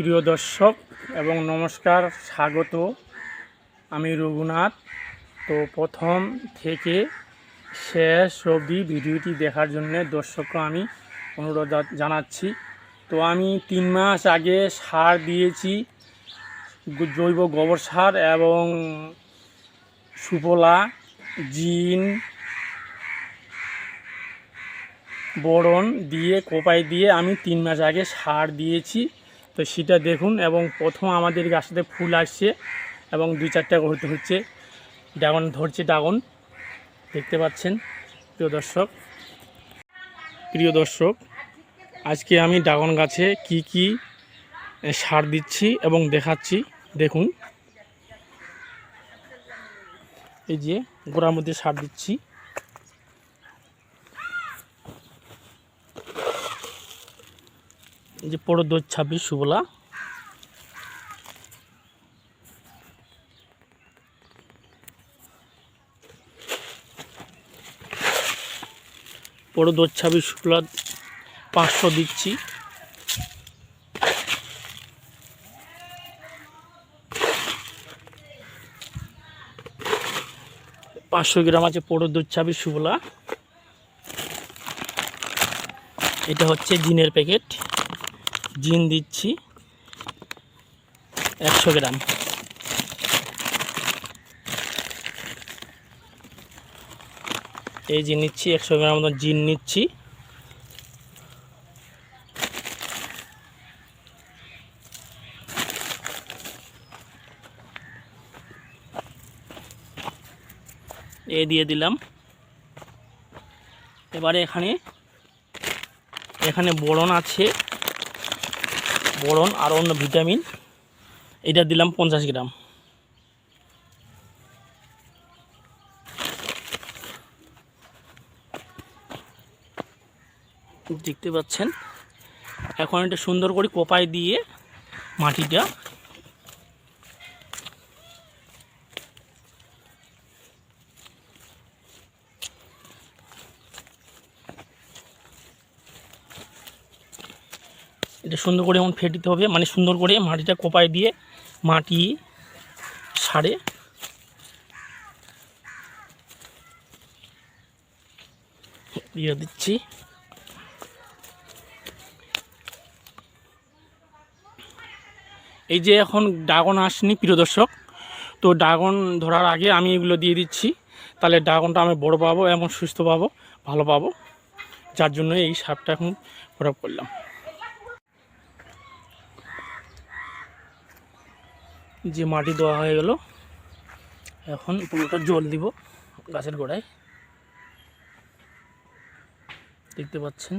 প্রিয় দর্শক এবং নমস্কার, স্বাগত। আমি রঘুনাথ। তো প্রথম থেকে শেষ অবধি ভিডিওটি দেখার জন্য দর্শককে আমি অনুরোধ জানাচ্ছি। তো আমি তিন মাস আগে সার দিয়েছি, জৈব গোবর সার এবং সুফলা, জিন, বোরন দিয়ে কোপাই দিয়ে আমি তিন মাস আগে সার দিয়েছি। তো সেটা দেখুন এবং প্রথম আমাদের গাছটাতে ফুল আসছে এবং দুই চারটা হতে হচ্ছে। ড্রাগন ধরছে ড্রাগন, দেখতে পাচ্ছেন, প্রিয় দর্শক। প্রিয় দর্শক, আজকে আমি ড্রাগন গাছে কি কি সার দিচ্ছি এবং দেখাচ্ছি, দেখুন। এই যে গোড়ার মধ্যে সার দিচ্ছি। যে পড়ো দু ছাব্বিশ সুবলা। পড়ো দু ছাব্বিশ সুবলা পাঁচশো দিচ্ছি। পাঁচশো গ্রাম আছে পড়ো দু ছাব্বিশ সুবলা। এটা হচ্ছে জিনের প্যাকেট। জিন দিচ্ছি একশো গ্রাম। এই যে নিচ্ছি, একশো গ্রাম মতো জিন নিচ্ছি। এ দিয়ে দিলাম। এবারে এখানে এখানে বোরন আছে। বোরন আর অন্য ভিটামিন। এটা দিলাম পঞ্চাশ গ্রাম। দেখতে পাচ্ছেন? এখন এটা সুন্দর করে কোপায় দিয়ে মাটিটা এটা সুন্দর করে এমন ফেটিতে হবে মানে সুন্দর করে মাটিটা কোপায় দিয়ে মাটি সারে। দিয়ে দিচ্ছি। এই যে এখন ড্রাগন আসেনি, প্রিয় দর্শক, তো ড্রাগন ধরার আগে আমি এগুলো দিয়ে দিচ্ছি। তাহলে ড্রাগনটা আমি বড় পাবো এবং সুস্থ পাবো, ভালো পাবো, যার জন্য এই সারটা এখন প্রয়োগ করলাম। যে মাটি দেওয়া হয়ে গেল এখন পুরোটা জল দিব গাছের গোড়ায়। দেখতে পাচ্ছেন।